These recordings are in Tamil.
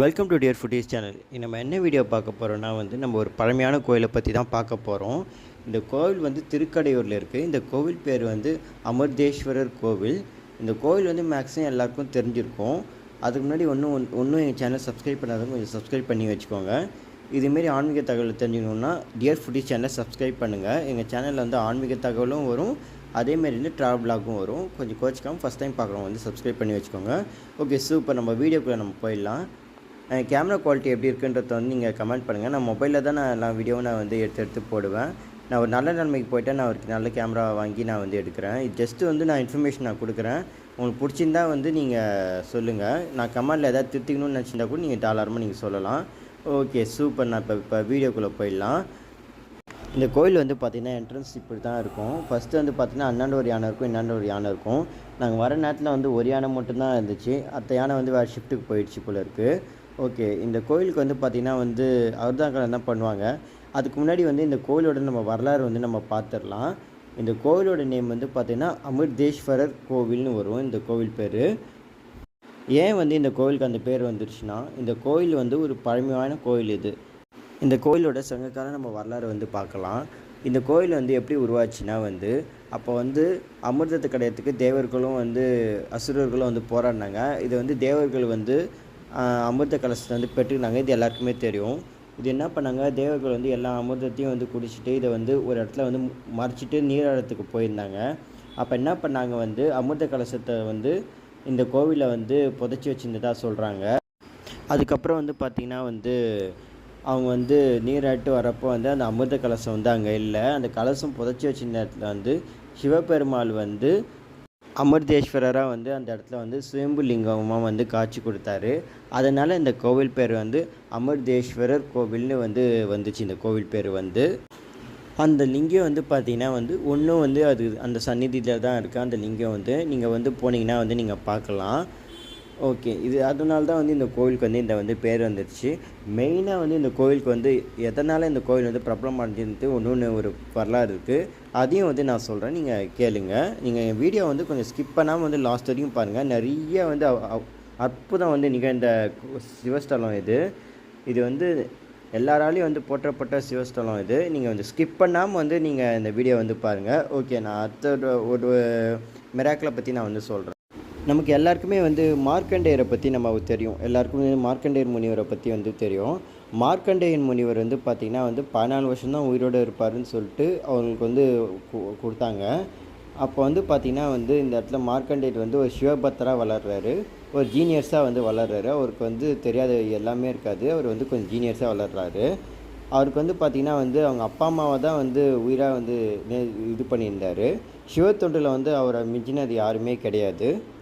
Welcome to dear foodies channel நம்ம என்ன வீடியோ பார்க்க போகிறோம்னா வந்து நம்ம ஒரு பழமையான கோயிலை பற்றி தான் பார்க்க போகிறோம் இந்த கோவில் வந்து திருக்கடையூரில் இருக்குது இந்த கோவில் பேர் வந்து அமர்தேஸ்வரர் கோவில். இந்த கோவில் வந்து மேக்ஸிமம் எல்லாருக்கும் தெரிஞ்சிருக்கும். அதுக்கு முன்னாடி ஒன்றும் ஒன்றும் எங்கள் சேனல் சப்ஸ்கிரைப் பண்ணாதவங்க கொஞ்சம் சப்ஸ்கிரைப் பண்ணி வச்சுக்கோங்க. இதுமாரி ஆன்மீக தகவல் தெரிஞ்சுக்கணுன்னா டியர் ஃபுட்டீஸ் சேனலை சப்ஸ்கிரைப் பண்ணுங்கள் எங்கள் சேனலில் வந்து ஆன்மீக தகவலும் வரும். அதேமாரி வந்து ட்ராவல் பிளாகும் வரும். கொஞ்சம் கோச்சிக்காமல் ஃபஸ்ட் டைம் பார்க்குறவங்க வந்து சப்ஸ்கிரைப் பண்ணி வச்சுக்கோங்க. ஓகே சூப்பர் நம்ம வீடியோக்குள்ளே நம்ம போயிடலாம். கேமரா குவாலிட்டி எப்படி இருக்குன்றத வந்து நீங்கள் கமெண்ட் பண்ணுங்கள் நான் மொபைலில் தான் நான் எல்லா வீடியோவும் நான் வந்து எடுத்து எடுத்து போடுவேன். நான் ஒரு நல்ல நிலைமைக்கு போய்ட்டு நான் ஒரு நல்ல கேமரா வாங்கி நான் வந்து எடுக்கிறேன். இது ஜஸ்ட்டு வந்து நான் இன்ஃபர்மேஷன் நான் கொடுக்குறேன். உங்களுக்கு பிடிச்சிருந்தா வந்து நீங்கள் சொல்லுங்கள் நான் கமெண்டில் எதாவது திருத்திக்கணும்னு நினச்சிருந்தா கூட நீங்கள் தாராளமாக நீங்கள் சொல்லலாம். ஓகே சூப்பர் நான் இப்போ இப்போ வீடியோக்குள்ளே போயிடலாம். இந்த கோயில் வந்து பார்த்திங்கன்னா என்ட்ரன்ஸ் இப்படி தான் இருக்கும். ஃபஸ்ட்டு வந்து பார்த்திங்கன்னா அண்ணாண்டு ஒரு யானை இருக்கும் இன்னாண்ட ஒரு யானை இருக்கும். நாங்கள் வர நேரத்தில் வந்து ஒரு யானை மட்டும்தான் இருந்துச்சு. அத்த யானை வந்து வேறு ஷிஃப்ட்டுக்கு போயிடுச்சு போல இருக்குது ஓகே இந்த கோயிலுக்கு வந்து பார்த்திங்கன்னா வந்து அவர்தான் தான் பண்ணுவாங்க? அதுக்கு முன்னாடி வந்து இந்த கோயிலோட நம்ம வரலாறு வந்து நம்ம பார்த்துடலாம் இந்த கோவிலோட நேம் வந்து பார்த்திங்கன்னா அமிர்தேஸ்வரர் கோவில்னு வரும். இந்த கோவில் பேர். ஏன் வந்து இந்த கோவிலுக்கு அந்த பேர் வந்துருச்சுன்னா இந்த கோயில் வந்து ஒரு பழமையான கோயில் இது. இந்த கோயிலோட சங்ககால நம்ம வரலாறு வந்து பார்க்கலாம் இந்த கோயில் வந்து எப்படி உருவாச்சுன்னா வந்து அப்போ வந்து அமிர்தத்தை கிடையத்துக்கு தேவர்களும் வந்து அசுரர்களும் வந்து போராடினாங்க. இது வந்து தேவர்கள் வந்து அமிர்த கலசத்தை வந்து பெற்றுக்கினாங்க. இது எல்லாருக்குமே தெரியும். இது என்ன பண்ணாங்க? தேவர்கள் வந்து எல்லா அமிர்தத்தையும் வந்து குடிச்சிட்டு இதை வந்து ஒரு இடத்துல வந்து மறைச்சிட்டு நீராடத்துக்கு போயிருந்தாங்க. அப்போ என்ன பண்ணாங்க வந்து அமிர்த கலசத்தை வந்து இந்த கோவிலில் வந்து புதைச்சி வச்சிருந்ததா சொல்கிறாங்க அதுக்கப்புறம் வந்து பார்த்திங்கன்னா வந்து அவங்க வந்து நீராட்டு வரப்போ வந்து அந்த அமிர்த கலசம் வந்து அங்கே இல்லை. அந்த கலசம் புதைச்சி வச்சிருந்த இடத்துல வந்து சிவபெருமாள் வந்து அமிர்தேஸ்வரராக வந்து அந்த இடத்துல வந்து சுயம்பு லிங்கமாக வந்து காட்சி கொடுத்தாரு. அதனால் இந்த கோவில் பேர் வந்து அமிர்தேஸ்வரர் கோவில்னு வந்து வந்துச்சு இந்த கோவில் பேர் வந்து. அந்த லிங்கம் வந்து பார்த்திங்கன்னா வந்து ஒன்றும் வந்து அது அந்த சந்நிதியில் தான் இருக்குது அந்த லிங்கம் வந்து நீங்கள் வந்து போனீங்கன்னா வந்து நீங்கள் பார்க்கலாம். ஓகே. இது அதனால தான் வந்து இந்த கோவிலுக்கு வந்து இந்த வந்து பேர் வந்துடுச்சு மெயினாக வந்து இந்த கோவிலுக்கு வந்து எதனால் இந்த கோவில் வந்து பிரபலம் அடைஞ்சிருந்து ஒன்று ஒன்று ஒரு வரலாறு இருக்குது அதையும் வந்து நான் சொல்கிறேன் நீங்கள் கேளுங்க. நீங்கள் என் வீடியோ வந்து கொஞ்சம் ஸ்கிப் பண்ணாமல் வந்து லாஸ்ட் வரைக்கும் பாருங்கள் நிறைய வந்து அற்புதம் வந்து நிகழ்ந்த சிவஸ்தலம் இது. இது வந்து எல்லாராலையும் வந்து போற்றப்பட்ட சிவஸ்தலம் இது. நீங்கள் வந்து ஸ்கிப் பண்ணாமல் வந்து நீங்கள் இந்த வீடியோ வந்து பாருங்கள் ஓகே நான் அடுத்த ஒரு மிராக்கிளை பற்றி நான் வந்து சொல்கிறேன் நமக்கு எல்லாருக்குமே வந்து மார்க்கண்டேயரை பற்றி நம்ம தெரியும். எல்லாருக்குமே மார்க்கண்டேயர் முனிவரை பற்றி வந்து தெரியும். மார்க்கண்டேயன் முனிவர் வந்து பார்த்திங்கன்னா வந்து பதினாலு வருஷம்தான் உயிரோடு இருப்பாருன்னு சொல்லிட்டு அவங்களுக்கு வந்து கு- கொடுத்தாங்க. அப்போ வந்து பார்த்திங்கன்னா வந்து இந்த இடத்துல மார்க்கண்டேயர் வந்து ஒரு சிவபக்தராக வளர்றாரு. ஒரு ஜீனியர்ஸாக வந்து வளர்கிறாரு அவருக்கு வந்து தெரியாத எல்லாமே இருக்காது. அவர் வந்து கொஞ்சம் ஜீனியர்ஸாக வளர்கிறாரு அவருக்கு வந்து பார்த்திங்கன்னா வந்து அவங்க அப்பா அம்மாவை தான் வந்து உயிராக வந்து நே- இது பண்ணியிருந்தார். சிவத்தொண்டில் வந்து அவரை மிஞ்சினது யாருமே கிடையாது.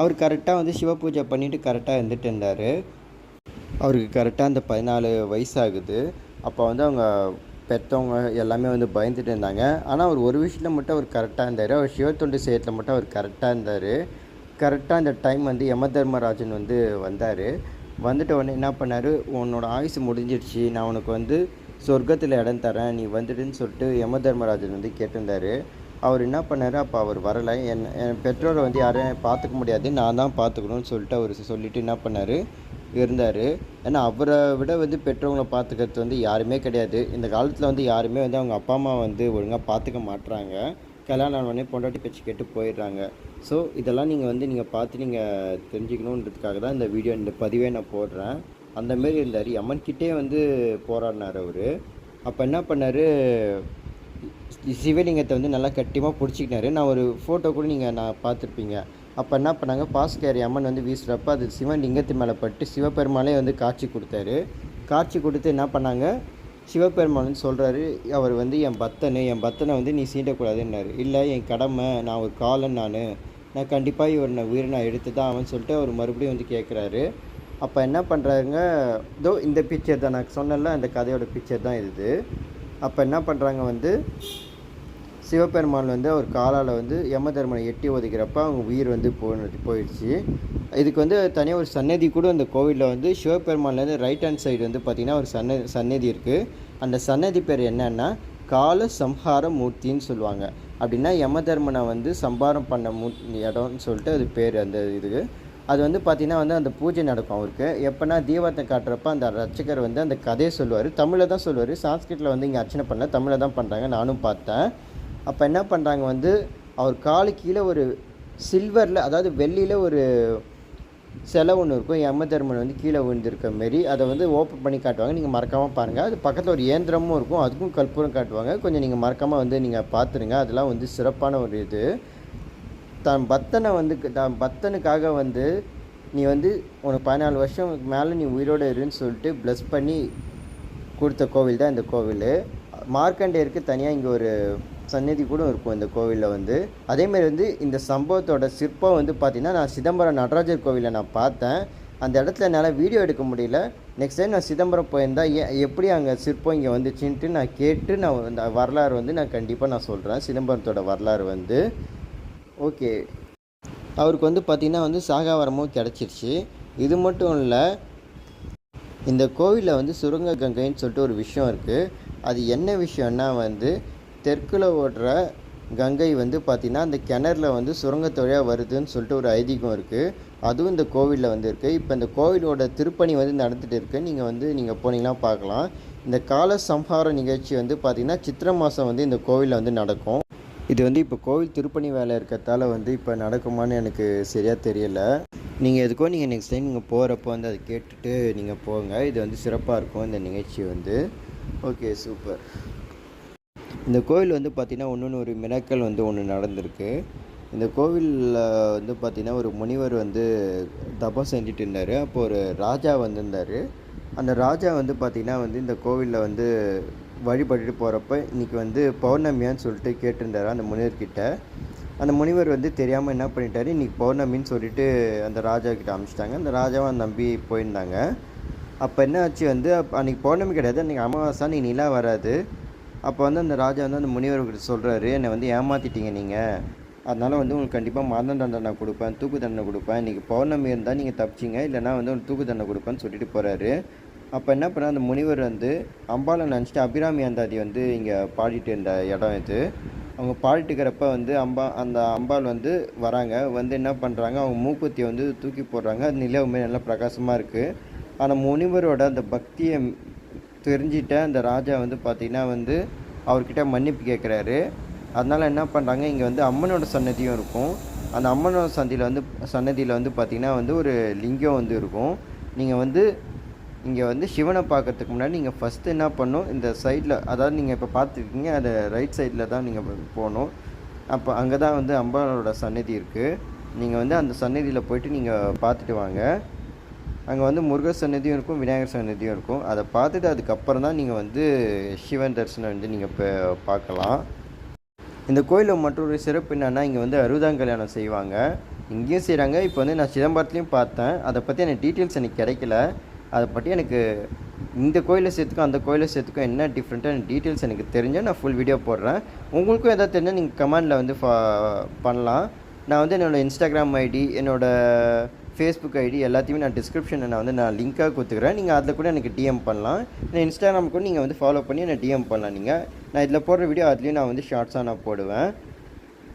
அவர் கரெக்டாக வந்து சிவ பூஜை பண்ணிவிட்டு கரெக்டாக இருந்துட்டு இருந்தார். அவருக்கு கரெக்டாக அந்த பதினாலு வயசாகுது. அப்போ வந்து அவங்க பெற்றவங்க எல்லாமே வந்து பயந்துட்டு இருந்தாங்க. ஆனால் அவர் ஒரு விஷயத்தில் மட்டும் அவர் கரெக்டாக இருந்தார். அவர் சிவத்தொண்டு செய்யறதுல மட்டும் அவர் கரெக்டாக இருந்தார். கரெக்டாக அந்த டைம் வந்து யம தர்மராஜன் வந்து வந்தார். வந்துட்ட உடனே என்ன பண்ணார்? உன்னோட ஆயுசு முடிஞ்சிடுச்சு நான் உனக்கு வந்து சொர்க்கத்தில் இடம் தரேன். நீ வந்துடுன்னு சொல்லிட்டு யம தர்மராஜன் வந்து கேட்டிருந்தார். அவர் என்ன பண்ணார்? அப்போ அவர் வரலை. என் என் பெற்றோரை வந்து யாரையும் பார்த்துக்க முடியாது. நான் தான் பார்த்துக்கணும்னு சொல்லிட்டு அவர் சொல்லிவிட்டு என்ன பண்ணார்? இருந்தார். ஏன்னா அவரை விட வந்து பெற்றவங்களை பார்த்துக்கிறது வந்து யாருமே கிடையாது. இந்த காலத்தில் வந்து யாருமே வந்து அவங்க அப்பா அம்மா வந்து ஒழுங்காக பார்த்துக்க மாட்றாங்க. கல்யாணம் ஆன உடனே பொண்டாட்டி பேச்சு கேட்டு போயிடுறாங்க. ஸோ இதெல்லாம் நீங்கள் வந்து நீங்கள் பார்த்து நீங்கள் தெரிஞ்சுக்கணுன்றதுக்காக தான் இந்த வீடியோ இந்த பதிவே நான் போடுறேன். அந்த மாரி இருந்தார். யமன்கிட்டே வந்து போராடினார் அவர். அப்போ என்ன பண்ணார்? சிவலிங்கத்தை வந்து நல்லா கட்டியமாக பிடிச்சிக்கினாரு நான் ஒரு ஃபோட்டோ கூட நீங்கள் நான் பார்த்துருப்பீங்க. அப்போ என்ன பண்ணாங்க பாஸ்கேரி அம்மன் வந்து வீசுகிறப்ப அது சிவன் லிங்கத்து மேலே பட்டு சிவபெருமானே வந்து காட்சி கொடுத்தாரு. காட்சி கொடுத்து என்ன பண்ணாங்க சிவபெருமான் சொல்கிறாரு அவர் வந்து என் பத்தனு என் பத்தனை வந்து நீ சீண்டக்கூடாதுன்னாரு. இல்லை என் கடமை நான் ஒரு காலன் நான். நான் கண்டிப்பாக இவர் நான் உயிரை நான் எடுத்து தான் அவன் சொல்லிட்டு அவர் மறுபடியும் வந்து கேட்குறாரு அப்போ என்ன பண்ணுறாங்க இதோ இந்த பிக்சர் தான் நான் சொன்னல அந்த கதையோட பிக்சர் தான் இது. அப்போ என்ன பண்ணுறாங்க வந்து சிவபெருமான் வந்து அவர் காலால் வந்து யமதர்மனை எட்டி ஒதுக்கிறப்ப அவங்க உயிர் வந்து போனது போயிடுச்சு. இதுக்கு வந்து தனியாக ஒரு சன்னதி கூட அந்த கோவிலில் வந்து சிவபெருமான்லேருந்து ரைட் ஹேண்ட் சைடு வந்து பார்த்திங்கன்னா ஒரு சன்ன சன்னதி இருக்குது அந்த சன்னதி பேர் என்னென்னா கால சம்ஹார மூர்த்தின்னு சொல்லுவாங்க. அப்படின்னா யமதர்மனை வந்து சம்பாரம் பண்ண மூ இடம்னு சொல்லிட்டு அது பேர் அந்த இதுக்கு அது வந்து பார்த்திங்கன்னா வந்து அந்த பூஜை நடக்கும் அவருக்கு. எப்போனா தீபத்தை காட்டுறப்ப அந்த ரச்சகர் வந்து அந்த கதையை சொல்லுவார். தமிழில் தான் சொல்லுவார். சான்ஸ்கிரிட்டில் வந்து இங்கே அர்ச்சனை பண்ணல தமிழில் தான் பண்ணுறாங்க நானும் பார்த்தேன். அப்போ என்ன பண்ணுறாங்க வந்து அவர் காலு கீழே ஒரு சில்வரில் அதாவது வெள்ளியில் ஒரு சிலை ஒன்று இருக்கும். யம தர்மன் வந்து கீழே விழுந்திருக்க மாரி. அதை வந்து ஓப்பன் பண்ணி காட்டுவாங்க. நீங்கள் மறக்காமல் பாருங்கள் அது பக்கத்தில் ஒரு இயந்திரமும் இருக்கும். அதுக்கும் கற்பூரம் காட்டுவாங்க. கொஞ்சம் நீங்கள் மறக்காமல் வந்து நீங்கள் பார்த்துருங்க. அதெல்லாம் வந்து சிறப்பான ஒரு இது. தான் பக்தனை வந்து தான் பக்தனுக்காக வந்து நீ வந்து உனக்கு பதினாலு வருஷம் மேலே நீ உயிரோடு இருன்னு சொல்லிட்டு ப்ளஸ் பண்ணி கொடுத்த கோவில் தான் இந்த கோவில். மார்க்கண்டேயருக்கு தனியாக இங்கே ஒரு சந்நிதி கூட இருக்கும் இந்த கோவிலில் வந்து. அதேமாரி வந்து இந்த சம்பவத்தோட சிற்பம் வந்து பார்த்திங்கன்னா நான் சிதம்பரம் நடராஜர் கோவிலில் நான் பார்த்தேன். அந்த இடத்துல என்னால் வீடியோ எடுக்க முடியல. நெக்ஸ்ட் டைம் நான் சிதம்பரம் போயிருந்தால் ஏ எப்படி அங்கே சிற்பம் இங்கே வந்துச்சுன்ட்டு நான் கேட்டு நான் அந்த வரலாறு வந்து நான் கண்டிப்பாக நான் சொல்கிறேன் சிதம்பரத்தோட வரலாறு வந்து. ஓகே. அவருக்கு வந்து பார்த்திங்கன்னா வந்து சாகாவரமும் கிடச்சிருச்சு. இது மட்டும் இல்லை இந்த கோவிலில் வந்து சுரங்க கங்கைன்னு சொல்லிட்டு ஒரு விஷயம் இருக்குது அது என்ன விஷயம்னா வந்து தெற்கில் ஓடுற கங்கை வந்து பார்த்திங்கன்னா அந்த கிணறுல வந்து சுரங்கத்தொழியாக வருதுன்னு சொல்லிட்டு ஒரு ஐதீகம் இருக்குது அதுவும் இந்த கோவிலில் வந்து இருக்குது இப்போ இந்த கோவிலோட திருப்பணி வந்து நடந்துகிட்டு இருக்குது நீங்கள் வந்து நீங்கள் போனீங்கன்னா பார்க்கலாம் இந்த கால சம்ஹார நிகழ்ச்சி வந்து பார்த்திங்கன்னா சித்திரை மாதம் வந்து இந்த கோவிலில் வந்து நடக்கும். இது வந்து இப்போ கோவில் திருப்பணி வேலை இருக்கிறதால வந்து இப்போ நடக்குமான்னு எனக்கு சரியாக தெரியலை. நீங்கள் எதுக்கோ நீங்கள் நெக்ஸ்ட் டைம் நீங்கள் போகிறப்போ வந்து அதை கேட்டுட்டு நீங்கள் போங்க. இது வந்து சிறப்பாக இருக்கும் இந்த நிகழ்ச்சி வந்து. ஓகே சூப்பர் இந்த கோவில் வந்து பார்த்திங்கன்னா ஒன்று ஒரு மினக்கல் வந்து ஒன்று நடந்திருக்கு. இந்த கோவிலில் வந்து பார்த்திங்கன்னா ஒரு முனிவர் வந்து தபம் செஞ்சுட்டு இருந்தார். அப்போ ஒரு ராஜா வந்திருந்தார். அந்த ராஜா வந்து பார்த்திங்கன்னா வந்து இந்த கோவிலில் வந்து வழிபட்டுட்டு போகிறப்ப இன்றைக்கி வந்து பௌர்ணமியான்னு சொல்லிட்டு கேட்டிருந்தார் அந்த முனிவர்கிட்ட அந்த முனிவர் வந்து தெரியாமல் என்ன பண்ணிட்டாரு? இன்றைக்கி பௌர்ணமின்னு சொல்லிட்டு அந்த ராஜா கிட்ட அனுப்பிச்சிட்டாங்க அந்த ராஜாவை நம்பி போயிருந்தாங்க. அப்போ என்ன ஆச்சு வந்து அப்போ அன்றைக்கி பௌர்ணமி கிடையாது. அன்றைக்கி அமாவாசை அன்றைக்கி நிலா வராது. அப்போ வந்து அந்த ராஜா வந்து அந்த முனிவர்கிட்ட சொல்கிறாரு என்னை வந்து ஏமாற்றிட்டீங்க நீங்கள் அதனால் வந்து உங்களுக்கு கண்டிப்பாக மரண தண்டனை கொடுப்பேன் தூக்கு தண்டனை கொடுப்பேன். இன்றைக்கி பௌர்ணமி இருந்தால் நீங்கள் தப்பிச்சிங்க. இல்லைனா வந்து உங்களுக்கு தூக்கு தண்டனை கொடுப்பேன்னு சொல்லிட்டு போகிறாரு அப்போ என்ன பண்ண அந்த முனிவர் வந்து அம்பாலை நினச்சிட்டு அபிராமி அந்தாதி வந்து இங்கே பாடிட்டு இருந்த இடம் இது. அவங்க பாடிட்டு இருக்கிறப்ப வந்து அம்பா அந்த அம்பாள் வந்து வராங்க. வந்து என்ன பண்ணுறாங்க அவங்க மூக்குத்தியை வந்து தூக்கி போடுறாங்க. அது நிலவுமே நல்லா பிரகாசமாக இருக்குது அந்த முனிவரோட அந்த பக்தியை தெரிஞ்சிட்ட அந்த ராஜா வந்து பார்த்திங்கன்னா வந்து அவர்கிட்ட மன்னிப்பு கேட்குறாரு அதனால் என்ன பண்ணுறாங்க இங்கே வந்து அம்மனோட சன்னதியும் இருக்கும். அந்த அம்மனோட சந்தியில் வந்து சன்னதியில் வந்து பார்த்திங்கன்னா வந்து ஒரு லிங்கம் வந்து இருக்கும். நீங்கள் வந்து இங்கே வந்து சிவனை பார்க்கறதுக்கு முன்னாடி நீங்கள் ஃபஸ்ட்டு என்ன பண்ணணும் இந்த சைடில் அதாவது நீங்கள் இப்போ பார்த்துருக்கீங்க அதை ரைட் சைடில் தான் நீங்கள் போகணும். அப்போ அங்கே தான் வந்து அம்பாளோட சன்னதி இருக்குது நீங்கள் வந்து அந்த சன்னதியில் போயிட்டு நீங்கள் பார்த்துட்டு வாங்க. அங்கே வந்து முருகர் சன்னதியும் இருக்கும் விநாயகர் சன்னதியும் இருக்கும். அதை பார்த்துட்டு அதுக்கப்புறம் தான் நீங்கள் வந்து சிவன் தரிசனம் வந்து நீங்கள் இப்போ பார்க்கலாம். இந்த கோயிலில் மற்றொரு சிறப்பு என்னென்னா இங்கே வந்து அறுபதாம் கல்யாணம் செய்வாங்க. இங்கேயும் செய்கிறாங்க இப்போ வந்து நான் சிதம்பரத்துலேயும் பார்த்தேன். அதை பற்றி எனக்கு டீட்டெயில்ஸ் எனக்கு கிடைக்கல. அதை பற்றி எனக்கு இந்த கோயிலை சேர்த்துக்கும் அந்த கோயிலை சேர்த்துக்கும் என்ன டிஃப்ரெண்ட்டாக எனக்கு டீட்டெயில்ஸ் எனக்கு தெரிஞ்சால் நான் ஃபுல் வீடியோ போடுறேன். உங்களுக்கும் எதாவது தெரிஞ்சால் நீங்கள் கமெண்டில் வந்து ஃபா பண்ணலாம். நான் வந்து என்னோடய இன்ஸ்டாகிராம் ஐடி என்னோடய ஃபேஸ்புக் ஐடி எல்லாத்தையுமே நான் டிஸ்கிரிப்ஷனில் நான் வந்து நான் லிங்க்காக கொடுத்துக்கிறேன். நீங்கள் அதில் கூட எனக்கு டிஎம் பண்ணலாம். நான் இன்ஸ்டாகிராம் கூட நீங்கள் வந்து ஃபாலோ பண்ணி என்னை டிஎம் பண்ணலாம் நீங்கள் நான் இதில் போடுற வீடியோ அதுலேயும் நான் வந்து ஷார்ட்ஸாக நான் போடுவேன்.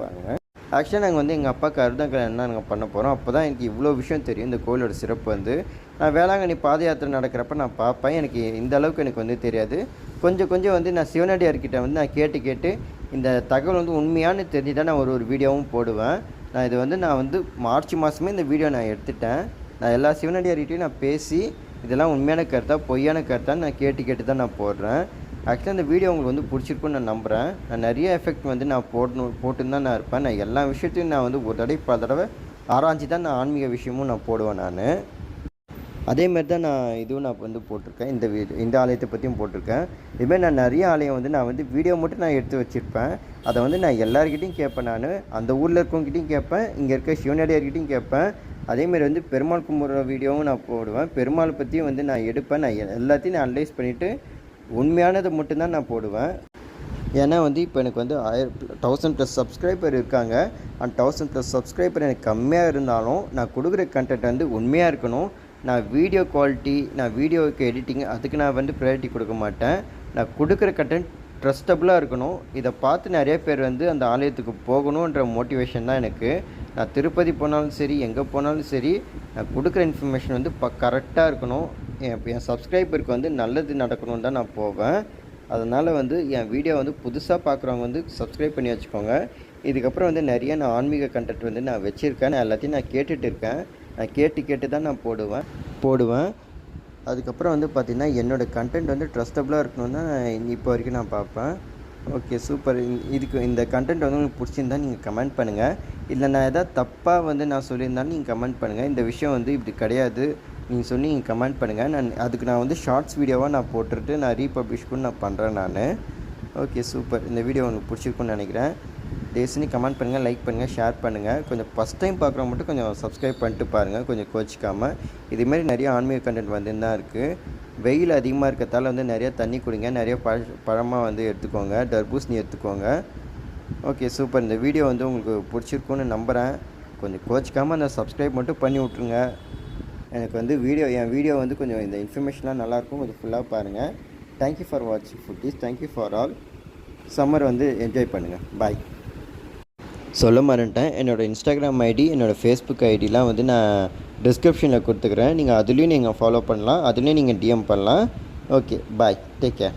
பாருங்கள் ஆக்சுவலாக நாங்கள் வந்து எங்கள் அப்பாவுக்கு அறுதான் கல்யாணம் நாங்கள் பண்ண போகிறோம் அப்போ தான் எனக்கு இவ்வளோ விஷயம் தெரியும். இந்த கோயிலோட சிறப்பு வந்து. நான் வேளாங்கண்ணி பாத யாத்திரை நடக்கிறப்ப நான் பார்ப்பேன். எனக்கு இந்த அளவுக்கு எனக்கு வந்து தெரியாது. கொஞ்சம் கொஞ்சம் வந்து நான் சிவனடியார்கிட்ட வந்து நான் கேட்டு கேட்டு இந்த தகவல் வந்து உண்மையானு தெரிஞ்சு தான் நான் ஒரு ஒரு வீடியோவும் போடுவேன். நான் இது வந்து நான் வந்து மார்ச் மாதமே இந்த வீடியோ நான் எடுத்துட்டேன். நான் எல்லா சிவனடியார்கிட்டையும் நான் பேசி இதெல்லாம் உண்மையான கருத்தா பொய்யான கருத்தான்னு நான் கேட்டு கேட்டு தான் நான் போடுறேன். ஆக்சுவலாக இந்த வீடியோ உங்களுக்கு வந்து பிடிச்சிருக்குன்னு நான் நம்புகிறேன் நான் நிறைய எஃபெக்ட் வந்து நான் போடணும் போட்டுன்னு தான் நான் இருப்பேன். நான் எல்லா விஷயத்தையும் நான் வந்து ஒரு தடவை பல தடவை ஆராய்ச்சி தான் நான் ஆன்மீக விஷயமும் நான் போடுவேன் நான். அதேமாதிரி தான் நான் இதுவும் நான் வந்து போட்டிருக்கேன். இந்த வீடு இந்த ஆலயத்தை பற்றியும் போட்டிருக்கேன். இதுமாதிரி நான் நிறைய ஆலயம் வந்து நான் வந்து வீடியோ மட்டும் நான் எடுத்து வச்சுருப்பேன். அதை வந்து நான் எல்லாருக்கிட்டையும் கேட்பேன் நான். அந்த ஊரில் இருக்கவங்ககிட்டையும் கேட்பேன். இங்கே இருக்க சிவனடியார்கிட்டையும் கேட்பேன். அதேமாரி வந்து பெருமாள் கும்பிட்ற வீடியோவும் நான் போடுவேன். பெருமாளை பற்றியும் வந்து நான் எடுப்பேன். நான் எல்லாத்தையும் நான் அனலைஸ் பண்ணிவிட்டு உண்மையானதை மட்டும்தான் நான் போடுவேன். ஏன்னா வந்து இப்போ எனக்கு வந்து ஆயிரம் தௌசண்ட் ப்ளஸ் சப்ஸ்கிரைபர் இருக்காங்க. அண்ட் தௌசண்ட் ப்ளஸ் சப்ஸ்கிரைபர் எனக்கு கம்மியாக இருந்தாலும் நான் கொடுக்குற கண்டென்ட் வந்து உண்மையாக இருக்கணும். நான் வீடியோ குவாலிட்டி நான் வீடியோவுக்கு எடிட்டிங் அதுக்கு நான் வந்து ப்ரையாரிட்டி கொடுக்க மாட்டேன். நான் கொடுக்குற கண்டென்ட் ட்ரஸ்டபுளாக இருக்கணும். இதை பார்த்து நிறைய பேர் வந்து அந்த ஆலயத்துக்கு போகணுன்ற மோட்டிவேஷன் தான் எனக்கு. நான் திருப்பதி போனாலும் சரி எங்கே போனாலும் சரி நான் கொடுக்குற இன்ஃபர்மேஷன் வந்து ப கரெக்டாக இருக்கணும். என் என் சப்ஸ்கிரைபருக்கு வந்து நல்லது நடக்கணும்னு தான் நான் போவேன். அதனால் வந்து என் வீடியோ வந்து புதுசாக பார்க்குறவங்க வந்து சப்ஸ்கிரைப் பண்ணி வச்சுக்கோங்க. இதுக்கப்புறம் வந்து நிறைய நான் ஆன்மீக கண்டென்ட் வந்து நான் வச்சுருக்கேன். நான் எல்லாத்தையும் நான் கேட்டுட்டு இருக்கேன். கேட்டு கேட்டு தான் நான் போடுவேன். போடுவேன். அதுக்கப்புறம் வந்து பார்த்திங்கன்னா என்னோடய கண்டென்ட் வந்து ட்ரஸ்டபுளாக இருக்கணும்னு தான் இப்போ வரைக்கும் நான் பார்ப்பேன். ஓகே சூப்பர் இதுக்கு இந்த கண்டென்ட் வந்து உங்களுக்கு பிடிச்சிருந்தா நீங்கள் கமெண்ட் பண்ணுங்கள் இல்லை நான் எதாவது தப்பாக வந்து நான் சொல்லியிருந்தாலும் நீங்கள் கமெண்ட் பண்ணுங்கள் இந்த விஷயம் வந்து இப்படி கிடையாது. நீங்கள் சொல்லி நீங்கள் கமெண்ட் பண்ணுங்கள் நான் அதுக்கு நான் வந்து ஷார்ட்ஸ் வீடியோவாக நான் போட்டுட்டு நான் ரீபப்ளிஷ் கூட நான் பண்ணுறேன் நான். ஓகே சூப்பர் இந்த வீடியோ உங்களுக்கு பிடிச்சிருக்குன்னு நினைக்கிறேன். டேஸ்னி கமெண்ட் பண்ணுங்கள் லைக் பண்ணுங்கள் ஷேர் பண்ணுங்கள் கொஞ்சம் ஃபஸ்ட் டைம் பார்க்குறவங்க மட்டும் கொஞ்சம் சப்ஸ்கிரைப் பண்ணிட்டு பாருங்கள் கொஞ்சம் கோச்சிக்காமல் இதுமாரி நிறைய ஆன்மீக கண்டென்ட் வந்துன்னு தான் இருக்குது வெயில் அதிகமாக இருக்கிறதால வந்து நிறையா தண்ணி குடிங்க. நிறைய பழ பழமாக வந்து எடுத்துக்கோங்க. தர்பூசணி எடுத்துக்கோங்க. ஓகே சூப்பர் இந்த வீடியோ வந்து உங்களுக்கு பிடிச்சிருக்குன்னு நம்புகிறேன் கொஞ்சம் கோச்சிக்காமல் அந்த சப்ஸ்கிரைப் மட்டும் பண்ணி விட்ருங்க எனக்கு வந்து வீடியோ என் வீடியோ வந்து கொஞ்சம் இந்த இன்ஃபர்மேஷன்லாம் நல்லாயிருக்கும் கொஞ்சம் ஃபுல்லாக பாருங்கள் தேங்க்யூ ஃபார் வாட்சிங் foodies thank you for all summer வந்து என்ஜாய் பண்ணுங்கள் பாய் சொல்ல மறந்துட்டேன். என்னோடய இன்ஸ்டாகிராம் ஐடி என்னோடய ஃபேஸ்புக் ஐடிலாம் வந்து நான் டிஸ்கிரிப்ஷனில் கொடுத்துக்கிறேன். நீங்கள் அதுலேயும் நீங்கள் ஃபாலோ பண்ணலாம். அதுலேயும் நீங்கள் டிஎம் பண்ணலாம். Okay bye take care